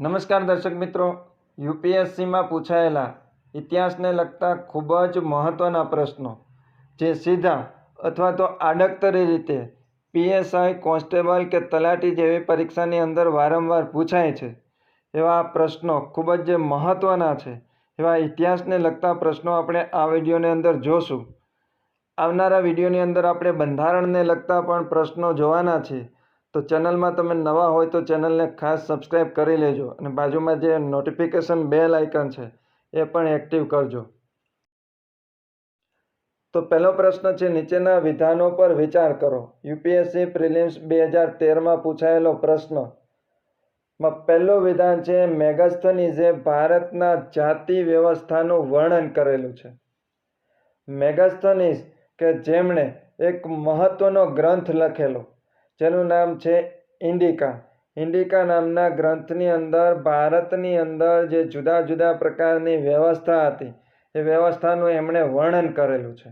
નમસ્કાર દર્શક મિત્રો, યુપીએસસીમાં પૂછાયેલા ઇતિહાસને લગતા ખૂબ જ મહત્ત્વના પ્રશ્નો, જે સીધા અથવા તો આડકતરી રીતે પીએસઆઈ કોન્સ્ટેબલ કે તલાટી જેવી પરીક્ષાની અંદર વારંવાર પૂછાય છે. એવા પ્રશ્નો ખૂબ જ મહત્ત્વના છે. એવા ઇતિહાસને લગતા પ્રશ્નો આપણે આ વિડીયોની અંદર જોશું. આવનારા વિડીયોની અંદર આપણે બંધારણને લગતા પણ પ્રશ્નો જોવાના છે. તો ચેનલમાં તમે નવા હોય તો ચેનલને ખાસ સબસ્ક્રાઈબ કરી લેજો અને બાજુમાં જે નોટિફિકેશન બેલ આઇકન છે, એ પણ એક્ટિવ કરજો. તો પહેલો પ્રશ્ન છે, નીચેના વિધાનો પર વિચાર કરો. યુપીએસસી પ્રિલિમ્સ બે હજાર તેરમાં પૂછાયેલો પ્રશ્ન. માં પહેલો વિધાન છે મેગાસ્થનીઝે ભારતના જાતિ વ્યવસ્થાનું વર્ણન કરેલું છે. મેગાસ્થનીઝ કે જેમણે એક મહત્વનો ગ્રંથ લખેલો. જેનું નામ છે ઇન્ડિકા. ઇન્ડિકા નામના ગ્રંથની અંદર, ભારતની અંદર જે જુદા જુદા પ્રકારની વ્યવસ્થા હતી, એ વ્યવસ્થાનું એમણે વર્ણન કરેલું છે.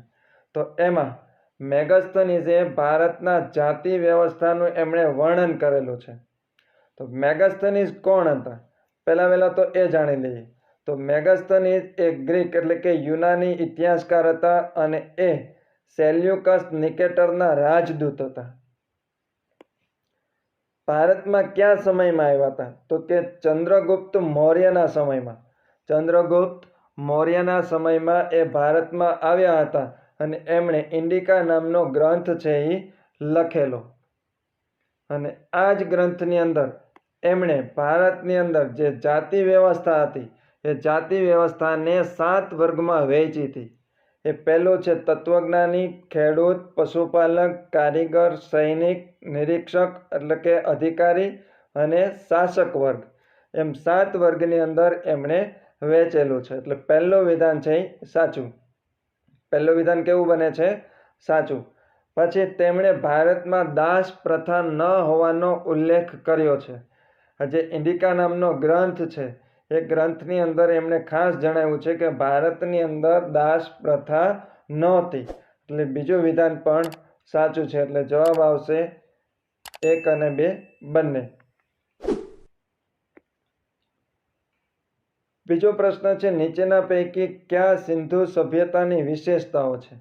તો એમાં મેગસ્થનીઝે ભારતના જાતિ વ્યવસ્થાનું એમણે વર્ણન કરેલું છે. તો મેગસ્થનીઝ કોણ હતા? પહેલાં વહેલાં તો એ જાણી લઈએ. તો મેગસ્થનીઝ એ ગ્રીક એટલે કે યુનાની ઇતિહાસકાર હતા અને એ સેલ્યુકસ નિકેટરના રાજદૂત હતા. ભારતમાં કયા સમયમાં આવ્યા હતા? તો કે ચંદ્રગુપ્ત મૌર્યના સમયમાં. ચંદ્રગુપ્ત મૌર્યના સમયમાં એ ભારતમાં આવ્યા હતા અને એમણે ઇન્ડિકા નામનો ગ્રંથ છે એ લખેલો. અને આ જ ગ્રંથની અંદર એમણે ભારતની અંદર જે જાતિ વ્યવસ્થા હતી, એ જાતિ વ્યવસ્થાને સાત વર્ગમાં વહેંચી હતી. એ પહેલું છે, તત્વજ્ઞાની, ખેડૂત, પશુપાલક, કારીગર, સૈનિક, નિરીક્ષક એટલે કે અધિકારી અને શાસક વર્ગ. એમ સાત વર્ગની અંદર એમણે વહેંચેલું છે. એટલે પહેલું વિધાન છે સાચું. પહેલું વિધાન કેવું બને છે? સાચું. પછી તેમણે ભારતમાં દાસ પ્રથા ન હોવાનો ઉલ્લેખ કર્યો છે. જે ઇન્ડિકા નામનો ગ્રંથ છે એ ગ્રંથની અંદર એમણે ખાસ જણાવ્યું છે કે ભારતની અંદર દાસ પ્રથા નહોતી. એટલે બીજું વિધાન પણ સાચું છે. એટલે જવાબ આવશે એક અને બે બંને. બીજો પ્રશ્ન છે, નીચેના પૈકી કયા સિંધુ સભ્યતાની વિશેષતાઓ છે?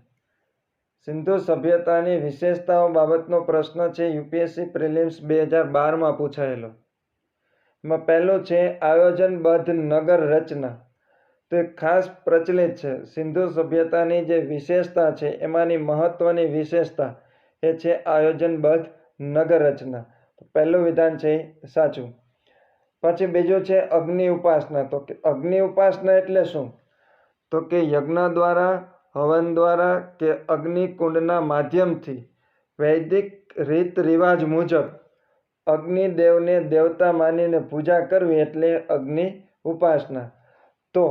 સિંધુ સભ્યતાની વિશેષતાઓ બાબતનો પ્રશ્ન છે, યુપીએસસી પ્રિલિમ્સ બે હજાર બારમાં પૂછાયેલો. એમાં પહેલું છે આયોજનબદ્ધ નગર રચના. તો ખાસ પ્રચલિત છે. સિંધુ સભ્યતાની જે વિશેષતા છે, એમાંની મહત્વની વિશેષતા એ છે આયોજનબદ્ધ નગર રચના. પહેલું વિધાન છે સાચું. પછી બીજું છે અગ્નિ ઉપાસના. તો કે અગ્નિ ઉપાસના એટલે શું? તો કે યજ્ઞ દ્વારા, હવન દ્વારા કે અગ્નિકુંડના માધ્યમથી વૈદિક રીત રિવાજ મુજબ અગ્નિદેવને દેવતા માનીને પૂજા કરવી એટલે અગ્નિ ઉપાસના. તો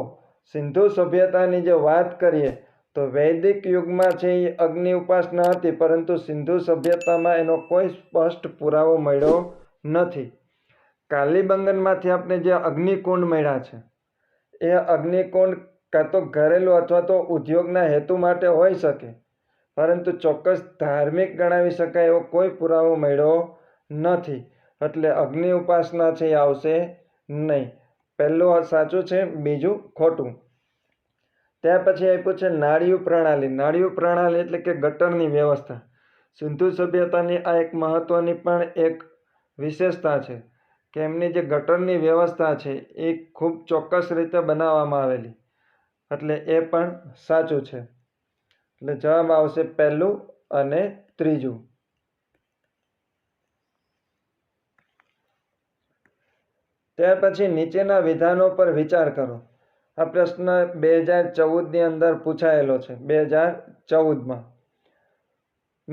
સિંધુ સભ્યતાની જે વાત કરીએ, તો વૈદિક યુગમાં છે એ અગ્નિ ઉપાસના હતી, પરંતુ સિંધુ સભ્યતામાં એનો કોઈ સ્પષ્ટ પુરાવો મળ્યો નથી. કાલીબંગનમાંથી આપણે જે અગ્નિકુંડ મળ્યા છે, એ અગ્નિકુંડ કાં તો ઘરેલું અથવા તો ઉદ્યોગના હેતુ માટે હોઈ શકે, પરંતુ ચોક્કસ ધાર્મિક ગણાવી શકાય એવો કોઈ પુરાવો મળ્યો નથી. એટલે અગ્નિ ઉપાસના છે એ આવશે નહીં. પહેલું સાચું છે, બીજું ખોટું. ત્યાર પછી આપ્યું છે નાળિયું પ્રણાલી. નાળિયું પ્રણાલી એટલે કે ગટરની વ્યવસ્થા. સિંધુ સભ્યતાની આ એક મહત્ત્વની પણ એક વિશેષતા છે કે એમની જે ગટરની વ્યવસ્થા છે એ ખૂબ ચોક્કસ રીતે બનાવવામાં આવેલી. એટલે એ પણ સાચું છે. એટલે જવાબ આવશે પહેલું અને ત્રીજું. ત્યાર પછી નીચેના વિધાનો પર વિચાર કરો. આ પ્રશ્ન બે હજાર ચૌદની અંદર પૂછાયેલો છે. બે હજાર ચૌદમાં.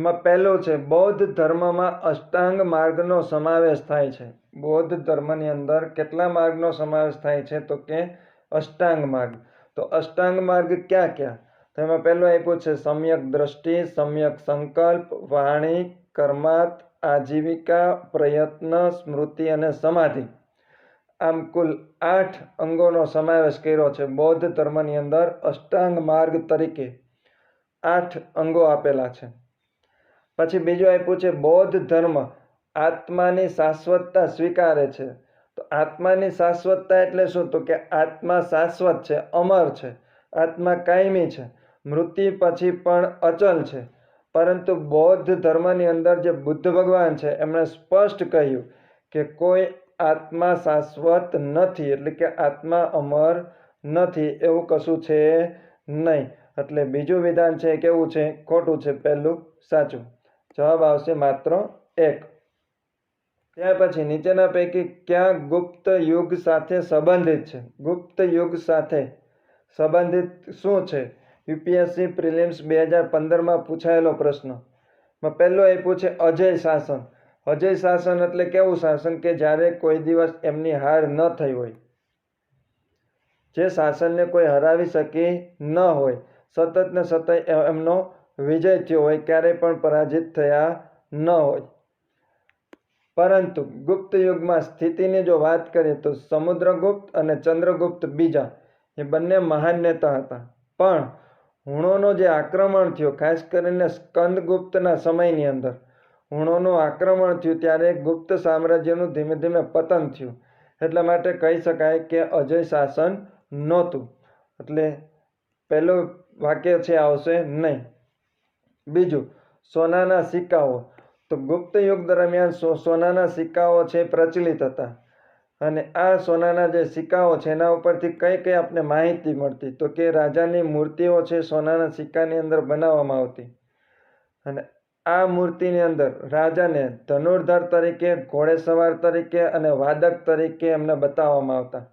માં પહેલો છે, બૌદ્ધ ધર્મમાં અષ્ટાંગ માર્ગનો સમાવેશ થાય છે. બૌદ્ધ ધર્મની અંદર કેટલા માર્ગનો સમાવેશ થાય છે તો કે અષ્ટાંગ માર્ગ. તો અષ્ટાંગ માર્ગ ક્યાં ક્યાં? તો એમાં પહેલું આપ્યું છે, સમ્યક દ્રષ્ટિ, સમ્યક સંકલ્પ, વાણી કર્માત આજીવિકા, પ્રયત્ન, સ્મૃતિ અને સમાધિ. આમ કુલ આઠ અંગોનો સમાવેશ કર્યો છે બૌદ્ધ ધર્મની અંદર અષ્ટાંગ માર્ગ તરીકે. આઠ અંગો આપેલા છે. પછી બીજું આપ્યું છે, બૌદ્ધ ધર્મ આત્માની શાશ્વતતા સ્વીકારે છે. તો આત્માની શાશ્વતતા એટલે શું? તો કે આત્મા શાશ્વત છે, અમર છે. આત્મા કાયમી છે. મૃત્યુ પછી પણ અચલ છે. પરંતુ બૌદ્ધ ધર્મની અંદર જે બુદ્ધ ભગવાન છે, એમણે સ્પષ્ટ કહ્યું કે કોઈ આત્મા શાશ્વત નથી, એટલે કે આત્મા અમર નથી, એવું કશું છે નહીં. એટલે બીજું વિધાન છે, કેવું છે? ખોટું છે, પહેલું સાચું. જવાબ આવશે માત્ર એક. ત્યાર પછી નીચેના પૈકી ક્યાં ગુપ્ત યુગ સાથે સંબંધિત છે? ગુપ્ત યુગ સાથે સંબંધિત શું છે? યુપીએસસી પ્રિલિમ્સ બે હજાર પંદરમાં પૂછાયેલો પ્રશ્ન. પહેલો આપ્યું છે અજય શાસન. અજય શાસન એટલે કેવું શાસન કે જ્યારે કોઈ દિવસ એમની હાર ન થઈ હોય? જે શાસનને કોઈ હરાવી શકી ન હોય, સતત ને સતત એમનો વિજય થયો હોય, ક્યારેય પણ પરાજિત થયા ન હોય. પરંતુ ગુપ્ત યુગમાં સ્થિતિની જો વાત કરીએ તો સમુદ્રગુપ્ત અને ચંદ્રગુપ્ત બીજા એ બંને મહાન નેતા હતા. પણ હુણોનો જે આક્રમણ થયો, ખાસ કરીને સ્કંદગુપ્તના સમયની અંદર હુણોનું આક્રમણ થયું ત્યારે ગુપ્ત સામ્રાજ્યનું ધીમે ધીમે પતન થયું. એટલા માટે કહી શકાય કે અજય શાસન નહોતું. એટલે પહેલું વાક્ય છે, આવશે નહીં. બીજું, સોનાના સિક્કાઓ. તો ગુપ્ત યુગ દરમિયાન સોનાના સિક્કાઓ છે, પ્રચલિત હતા. અને આ સોનાના જે સિક્કાઓ છે, એના ઉપરથી કઈ કઈ આપણે માહિતી મળતી? તો કે રાજાની મૂર્તિઓ છે, સોનાના સિક્કાની અંદર બનાવવામાં આવતી. અને આ મૂર્તિની અંદર રાજાને ધનુર્ધર તરીકે, ઘોડેસવાર તરીકે અને વાદક તરીકે એમને બતાવવામાં આવતા.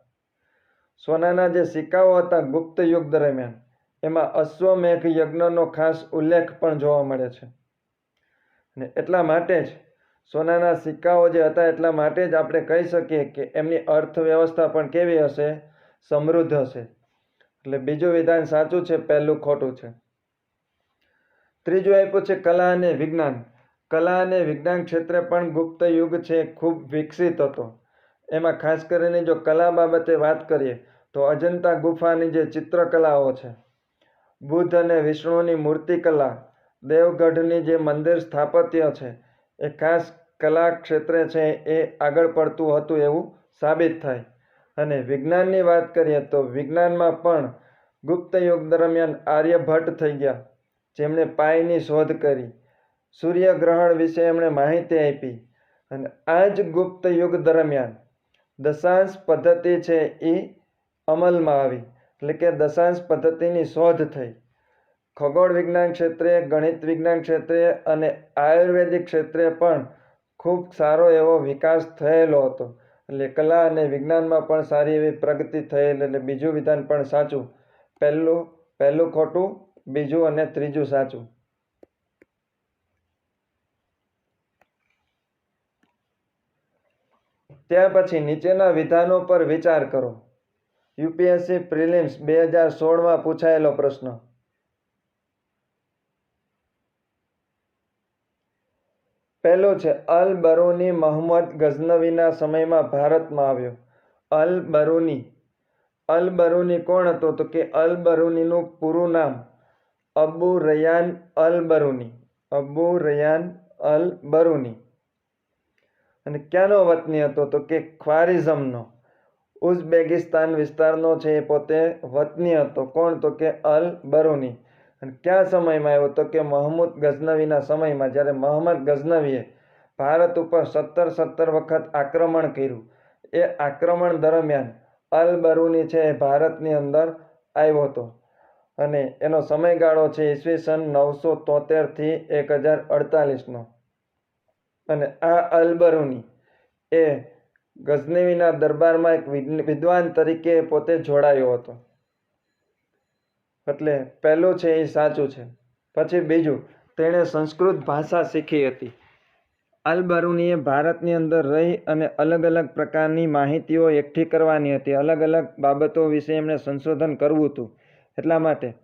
સોનાના જે સિક્કાઓ હતા ગુપ્ત યુગ દરમિયાન, એમાં અશ્વમેઘ યજ્ઞનો ખાસ ઉલ્લેખ પણ જોવા મળે છે. ને એટલા માટે જ સોનાના સિક્કાઓ જે હતા એટલા માટે જ આપણે કહી શકીએ કે એમની અર્થવ્યવસ્થા પણ કેવી હશે? સમૃદ્ધ હશે. એટલે બીજું વિધાન સાચું છે, પહેલું ખોટું છે. ત્રીજું આપ્યું છે કલા અને વિજ્ઞાન. કલા અને વિજ્ઞાન ક્ષેત્રે પણ ગુપ્ત યુગ છે, ખૂબ વિકસિત હતો. એમાં ખાસ કરીને જો કલા બાબતે વાત કરીએ, તો અજંતા ગુફાની જે ચિત્રકલાઓ છે, બુદ્ધ અને વિષ્ણુની મૂર્તિકલા, દેવગઢની જે મંદિર સ્થાપત્ય છે, એ ખાસ કલા ક્ષેત્રે છે એ આગળ પડતું હતું એવું સાબિત થાય. અને વિજ્ઞાનની વાત કરીએ તો વિજ્ઞાનમાં પણ ગુપ્ત યુગ દરમિયાન આર્યભટ્ટ થઈ ગયા. જેમણે પાયની શોધ કરી, સૂર્યગ્રહણ વિશે એમણે માહિતી આપી અને આ જ ગુપ્ત યુગ દરમિયાન દશાંશ પદ્ધતિ છે એ અમલમાં આવી. એટલે કે દશાંશ પદ્ધતિની શોધ થઈ. ખગોળ વિજ્ઞાન ક્ષેત્રે, ગણિત વિજ્ઞાન ક્ષેત્રે અને આયુર્વેદિક ક્ષેત્રે પણ ખૂબ સારો એવો વિકાસ થયેલો હતો. એટલે કલા અને વિજ્ઞાનમાં પણ સારી એવી પ્રગતિ થયેલ. એટલે બીજું વિધાન પણ સાચું. પહેલું પહેલું ખોટું બીજું અને ત્રીજું સાચું. ત્યાર પછી નીચેના વિધાનો પર વિચાર કરો. યુપીએસસી પ્રિલિમ્સ બે હજાર સોળમાં પૂછાયેલો પ્રશ્ન. પહેલો છે, અલ બરૂની મોહમ્મદ ગઝનવીના સમયમાં ભારતમાં આવ્યો. અલ બરૂની. અલ બરૂની કોણ હતો તો કે અલ બરૂનીનું પૂરું નામ અબુ રયાન અલ બરૂની અબુ રયાન અલ બરૂની અને ક્યાંનો વતની હતો તો કે ખ્વારિઝમનો. ઉઝબેકિસ્તાન વિસ્તારનો છે એ પોતે વતની હતો. કોણ તો કે અલ બરૂની અને કયા સમયમાં આવ્યો તો કે મહમૂદ ગઝનવીના સમયમાં, જ્યારે મહમ્મદ ગઝનવીએ ભારત ઉપર સત્તર સત્તર વખત આક્રમણ કર્યું. એ આક્રમણ દરમિયાન અલ બરૂની છે એ ભારતની અંદર આવ્યો હતો. અને એનો સમયગાળો છે ઈસવીસન નવસો તોતેરથી એક હજાર અડતાલીસનો. અને આ અલબરુની એ ગઝનવીના દરબારમાં એક વિદ્વાન તરીકે પોતે જોડાયો હતો. એટલે પહેલું છે એ સાચું છે. પછી બીજું, તેણે સંસ્કૃત ભાષા શીખી હતી. અલબરુનીએ ભારતની અંદર રહી અને અલગ અલગ પ્રકારની માહિતીઓ એકઠી કરવાની હતી. અલગ અલગ બાબતો વિશે એમણે સંશોધન કરવું હતું. એટલા માટે.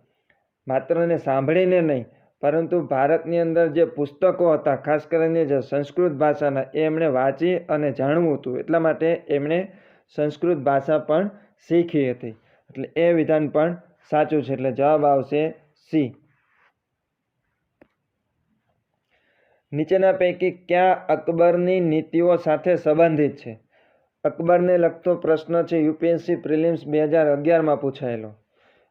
માત્ર ને સાંભળીને નહીં, પરંતુ ભારતની અંદર જે પુસ્તકો હતા, ખાસ કરીને જે સંસ્કૃત ભાષાના, એ એમણે વાંચી અને જાણવું હતું. એટલા માટે એમણે સંસ્કૃત ભાષા પણ શીખી હતી. એટલે એ વિધાન પણ સાચું છે. એટલે જવાબ આવશે સી. નીચેના પૈકી ક્યાં અકબરની નીતિઓ સાથે સંબંધિત છે? અકબરને લગતો પ્રશ્ન છે યુપીએસસી પ્રિલિમ્સ બે હજાર અગિયારમાં પૂછાયેલો.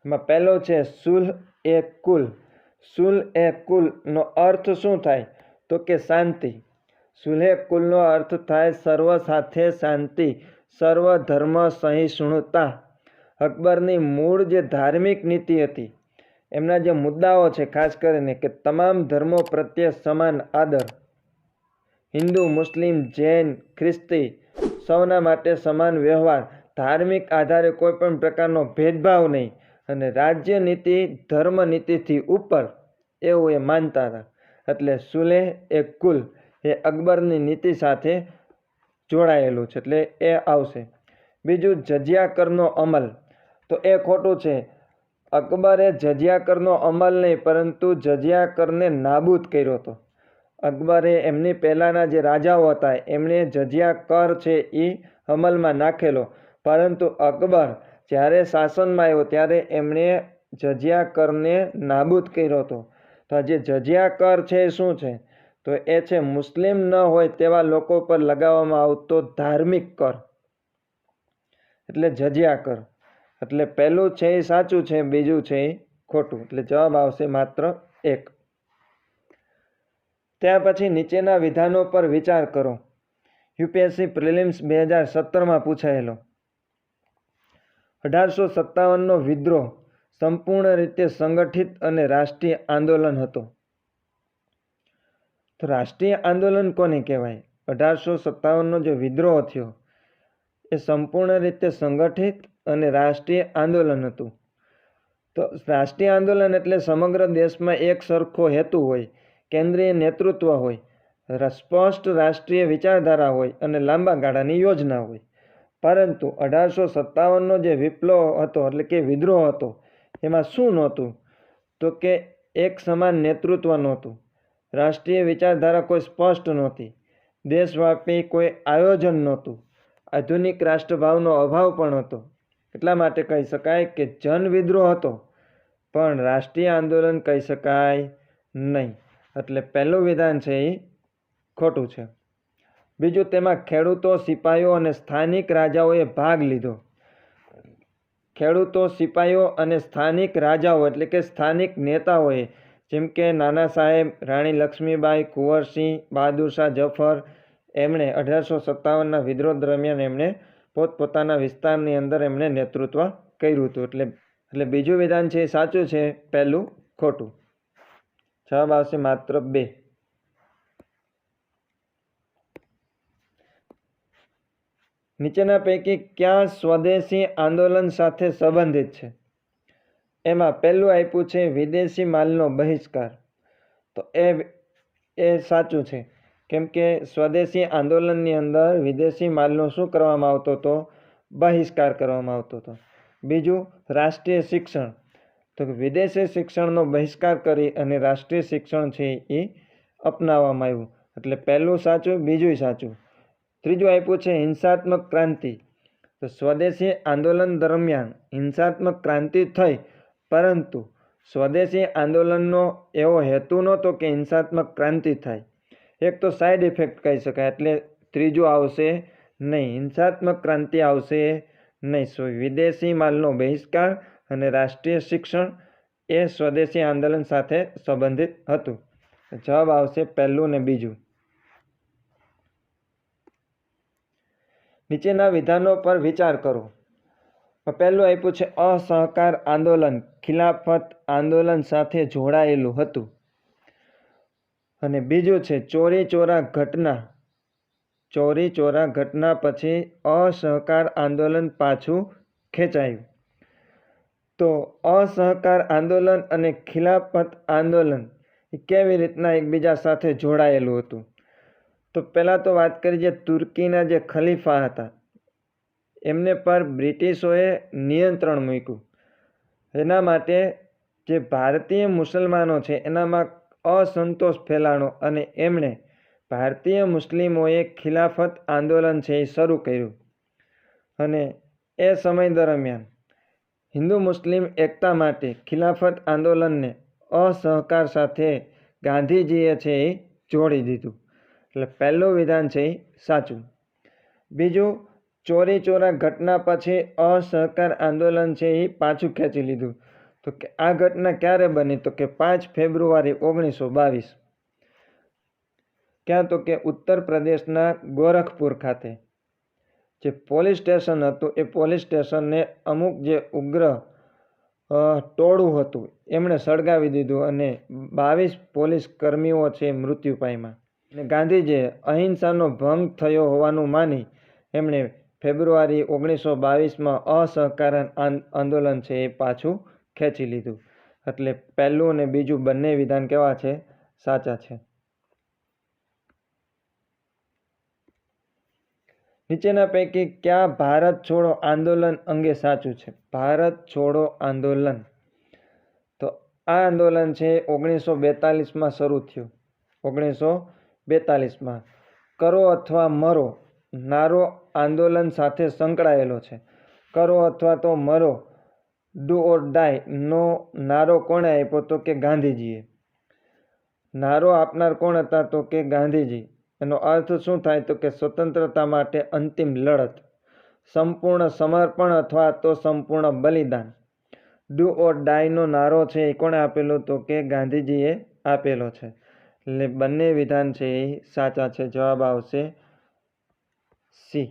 એમાં પહેલો છે સુલ એ કુલ. સુલ એ કુલનો અર્થ શું થાય? તો કે શાંતિ. સુલહે કુલનો અર્થ થાય સર્વ સાથે શાંતિ, સર્વ ધર્મ સહિષ્ણુતા. અકબરની મૂળ જે ધાર્મિક નીતિ હતી, એમના જે મુદ્દાઓ છે, ખાસ કરીને કે તમામ ધર્મો પ્રત્યે સમાન આદર. હિન્દુ, મુસ્લિમ, જૈન, ખ્રિસ્તી સૌના માટે સમાન વ્યવહાર. ધાર્મિક આધારે કોઈ પણ પ્રકારનો ભેદભાવ નહીં. અને રાજ્ય નીતિ, ધર્મ નીતિથી ઉપર એવું એ માનતા હતા. એટલે સુલેહ એ કુલ એ અકબરની નીતિ સાથે જોડાયેલું છે. એટલે એ આવશે. બીજું જજિયા કરનો અમલ. તો એ ખોટું છે. અકબરે જજિયા કરનો અમલ નહીં, પરંતુ જજિયા કરને નાબૂદ કર્યો હતો. અકબરે એમની પહેલાંના જે રાજાઓ હતા, એમણે જજિયા કર છે એ અમલમાં નાખેલો. પરંતુ અકબર જ્યારે શાસનમાં આવ્યો, ત્યારે એમણે જજિયા કરને નાબૂદ કર્યો હતો. તો આ જે જજિયા કર છે એ શું છે? તો એ છે મુસ્લિમ ન હોય તેવા લોકો પર લગાવવામાં આવતો ધાર્મિક કર. એટલે જજિયા કર એટલે પહેલું છે એ સાચું છે, બીજું છે એ ખોટું. એટલે જવાબ આવશે માત્ર એક. ત્યાર પછી નીચેના વિધાનો પર વિચાર કરો. યુપીએસસી પ્રિલિમ્સ બે હજાર સત્તરમાં પૂછાયેલો. અઢારસો સત્તાવનનો વિદ્રોહ સંપૂર્ણ રીતે સંગઠિત અને રાષ્ટ્રીય આંદોલન હતો. તો રાષ્ટ્રીય આંદોલન કોને કહેવાય? અઢારસો સત્તાવનનો જે વિદ્રોહ થયો, એ સંપૂર્ણ રીતે સંગઠિત અને રાષ્ટ્રીય આંદોલન હતું. તો રાષ્ટ્રીય આંદોલન એટલે સમગ્ર દેશમાં એક સરખો હેતુ હોય, કેન્દ્રીય નેતૃત્વ હોય સ્પષ્ટ રાષ્ટ્રીય વિચારધારા હોય અને લાંબા ગાળાની યોજના હોય. પરંતુ અઢારસો સત્તાવનનો જે વિપ્લવ હતો, એટલે કે વિદ્રોહ હતો, એમાં શું નહોતું? તો કે એક સમાન નેતૃત્વ નહોતું. રાષ્ટ્રીય વિચારધારા કોઈ સ્પષ્ટ નહોતી. દેશવ્યાપી કોઈ આયોજન નહોતું. આધુનિક રાષ્ટ્રભાવનો અભાવ પણ હતો. એટલા માટે કહી શકાય કે જન વિદ્રોહ હતો, પણ રાષ્ટ્રીય આંદોલન કહી શકાય નહીં. એટલે પહેલું વિધાન છે એ ખોટું છે. બીજું તેમાં ખેડૂતો સિપાહીઓ અને સ્થાનિક રાજાઓએ ભાગ લીધો. ખેડૂતો સિપાહીઓ અને સ્થાનિક રાજાઓ એટલે કે સ્થાનિક નેતાઓએ જેમ કે નાના સાહેબ, રાણી લક્ષ્મીબાઈ કુંવરસિંહ બહાદુર શાહ જફર, એમણે અઢારસો સત્તાવનના વિદ્રોહ દરમિયાન એમણે પોતપોતાના વિસ્તારની અંદર એમણે નેતૃત્વ કર્યું હતું. એટલે એટલે બીજું વિધાન છે એ સાચું છે, પહેલું ખોટું. જવાબ આવશે માત્ર બે. નીચેના પૈકી ક્યાં સ્વદેશી આંદોલન સાથે સંબંધિત છે? એમાં પહેલું આપ્યું છે વિદેશી માલનો બહિષ્કાર. તો એ એ સાચું છે. કેમ કે સ્વદેશી આંદોલનની અંદર વિદેશી માલનો શું કરવામાં આવતો હતો? બહિષ્કાર કરવામાં આવતો હતો. બીજું, રાષ્ટ્રીય શિક્ષણ. તો વિદેશી શિક્ષણનો બહિષ્કાર કરી અને રાષ્ટ્રીય શિક્ષણ છે એ અપનાવવામાં આવ્યું. એટલે પહેલું સાચું બીજું સાચું. ત્રીજું આપ્યું છે હિંસાત્મક ક્રાંતિ. તો સ્વદેશી આંદોલન દરમિયાન હિંસાત્મક ક્રાંતિ થઈ, પરંતુ સ્વદેશી આંદોલનનો એવો હેતુ નહોતો કે હિંસાત્મક ક્રાંતિ થાય. એક તો સાઈડ ઇફેક્ટ કહી શકાય, એટલે ત્રીજું આવશે નહીં, હિંસાત્મક ક્રાંતિ આવશે નહીં. વિદેશી માલનો બહિષ્કાર અને રાષ્ટ્રીય શિક્ષણ એ સ્વદેશી આંદોલન સાથે સંબંધિત હતું. જવાબ આવશે પહેલું ને બીજું. નીચેના વિધાનો પર વિચાર કરો. પહેલું આપ્યું છે, અસહકાર આંદોલન, ખિલાફત આંદોલન સાથે જોડાયેલું હતું. અને બીજું છે ચોરી ચોરા ઘટના. ચોરી ચોરા ઘટના પછી અસહકાર આંદોલન પાછું ખેંચાયું. તો અસહકાર આંદોલન અને ખિલાફત આંદોલન કેવી રીતના એકબીજા સાથે જોડાયેલું હતું? તો પહેલાં તો વાત કરી જે તુર્કીના જે ખલીફા હતા, એમને પર બ્રિટિશોએ નિયંત્રણ મૂક્યું. એના માટે જે ભારતીય મુસલમાનો છે, એનામાં અસંતોષ ફેલાણો અને એમણે ભારતીય મુસ્લિમોએ ખિલાફત આંદોલન છે એ શરૂ કર્યું. અને એ સમય દરમિયાન હિન્દુ મુસ્લિમ એકતા માટે ખિલાફત આંદોલનને અસહકાર સાથે ગાંધીજીએ છે એ જોડી દીધું. એટલે પહેલું વિધાન છે સાચું. બીજું ચોરી ચોરા ઘટના પછી અસહકાર આંદોલન છે એ પાછું ખેંચી લીધું. તો કે આ ઘટના ક્યારે બની? તો કે પાંચ ફેબ્રુઆરી ઓગણીસો બાવીસ. ક્યાં? તો કે ઉત્તર પ્રદેશના ગોરખપુર ખાતે. જે પોલીસ સ્ટેશન હતું, એ પોલીસ સ્ટેશનને અમુક જે ઉગ્ર ટોળું હતું, એમણે સળગાવી દીધું અને બાવીસ પોલીસ કર્મીઓ છે મૃત્યુ પામ્યા. અને ગાંધીજીએ અહિંસાનો ભંગ થયો હોવાનું માની એમણે ફેબ્રુઆરી ઓગણીસો બાવીસમાં અસહકાર આંદોલન છે એ પાછું ખેંચી લીધું. એટલે પહેલું અને બીજું બંને વિધાન કેવા છે? સાચા છે. નીચેના પૈકી ક્યાં ભારત છોડો આંદોલન અંગે સાચું છે? ભારત છોડો આંદોલન. તો આ આંદોલન છે ઓગણીસો બેતાલીસમાં શરૂ થયું. ઓગણીસો બેતાલીસમાં, કરો અથવા મરો, નારો આંદોલન સાથે સંકળાયેલો છે. કરો અથવા તો મરો ડુ ઓર ડાય નો નારો કોણે આપ્યો તો કે ગાંધીજીએ? નારો આપનાર કોણ હતા તો કે ગાંધીજી? એનો અર્થ શું થાય તો કે સ્વતંત્રતા માટે અંતિમ લડત, સંપૂર્ણ સમર્પણ અથવા તો સંપૂર્ણ બલિદાન. ડુ ઓર ડાયનો નારો છે એ કોણે આપેલો તો કે ગાંધીજીએ આપેલો છે. એટલે બંને વિધાન છે એ સાચા છે જવાબ આવશે સી.